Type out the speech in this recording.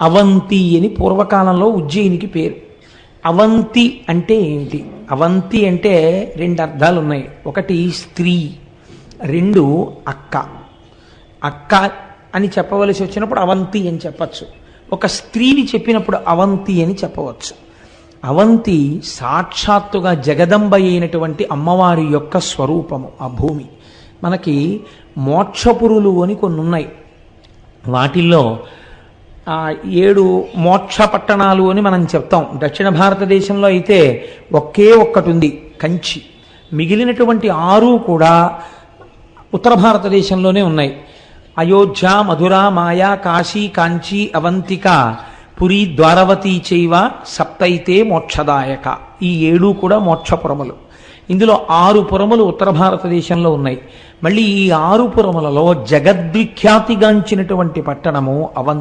అవంతి అని పూర్వకాలంలో ఉజ్జయినికి పేరు. అవంతి అంటే ఏంటి? అవంతి అంటే రెండు అర్థాలు ఉన్నాయి ఒకటి స్త్రీ రెండు అక్క. అక్క అని చెప్పవలసి వచ్చినప్పుడు అవంతి అని చెప్పచ్చు. ఒక స్త్రీని చెప్పినప్పుడు అవంతి అని చెప్పవచ్చు. అవంతి సాక్షాత్తుగా జగదంబ అయినటువంటి అమ్మవారి యొక్క స్వరూపము ఆ భూమి. మనకి మోక్షపురులు అని కొన్ని ఉన్నాయి వాటిల్లో ఏడు మోక్ష పట్టణాలు అని మనం చెప్తాం. దక్షిణ భారతదేశంలో అయితే ఒకే ఒక్కటి ఉంది కంచి. మిగిలినటువంటి ఆరు కూడా ఉత్తర భారతదేశంలోనే ఉన్నాయి. అయోధ్య మధుర మాయా కాశీ కాంచి అవంతిక పురి ద్వారవతి చైవ సప్తైతే మోక్షదాయక. ఈ ఏడు కూడా మోక్షపురములు ఇందులో ఆరు పురములు ఉత్తర భారతదేశంలో ఉన్నాయి. మళ్ళీ ఈ ఆరు పురములలో జగద్విఖ్యాతిగాంచినటువంటి పట్టణము అవంతి